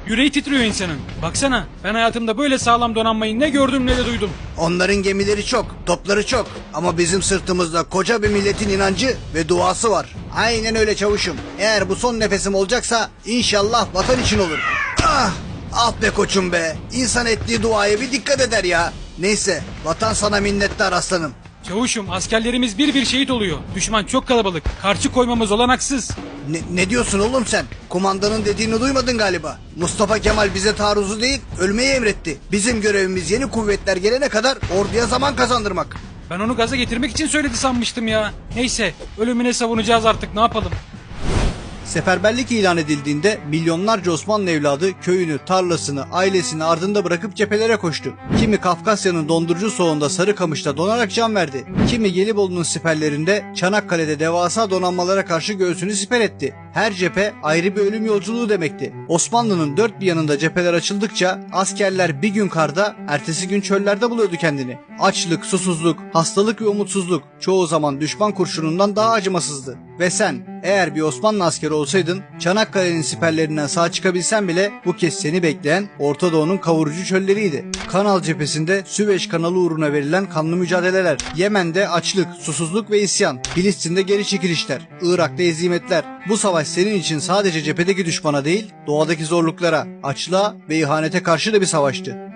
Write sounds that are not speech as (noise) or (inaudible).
(laughs) Yüreği titriyor insanın. Baksana ben hayatımda böyle sağlam donanmayı ne gördüm ne de duydum. Onların gemileri çok, topları çok. Ama bizim sırtımızda koca bir milletin inancı ve duası var. Aynen öyle çavuşum. Eğer bu son nefesim olacaksa inşallah vatan için olur. Ah! Ah be koçum be. İnsan ettiği duaya bir dikkat eder ya. Neyse, vatan sana minnettar aslanım. Çavuşum askerlerimiz bir bir şehit oluyor. Düşman çok kalabalık. Karşı koymamız olanaksız. Ne, ne diyorsun oğlum sen? Kumandanın dediğini duymadın galiba. Mustafa Kemal bize taarruzu değil, ölmeyi emretti. Bizim görevimiz yeni kuvvetler gelene kadar orduya zaman kazandırmak. Ben onu gaza getirmek için söyledi sanmıştım ya. Neyse ölümüne savunacağız artık ne yapalım. Seferberlik ilan edildiğinde milyonlarca Osmanlı evladı köyünü, tarlasını, ailesini ardında bırakıp cephelere koştu. Kimi Kafkasya'nın dondurucu soğuğunda Sarıkamış'ta donarak can verdi. Kimi Gelibolu'nun siperlerinde Çanakkale'de devasa donanmalara karşı göğsünü siper etti. Her cephe ayrı bir ölüm yolculuğu demekti. Osmanlı'nın dört bir yanında cepheler açıldıkça askerler bir gün karda, ertesi gün çöllerde buluyordu kendini. Açlık, susuzluk, hastalık ve umutsuzluk çoğu zaman düşman kurşunundan daha acımasızdı. Ve sen eğer bir Osmanlı askeri olsaydın Çanakkale'nin siperlerinden sağ çıkabilsen bile bu kez seni bekleyen Orta Doğu'nun kavurucu çölleriydi. Kanal cephesinde Süveyş kanalı uğruna verilen kanlı mücadeleler, Yemen'de açlık, susuzluk ve isyan, Filistin'de geri çekilişler, Irak'ta ezimetler. Bu savaş senin için sadece cephedeki düşmana değil, doğadaki zorluklara, açlığa ve ihanete karşı da bir savaştı.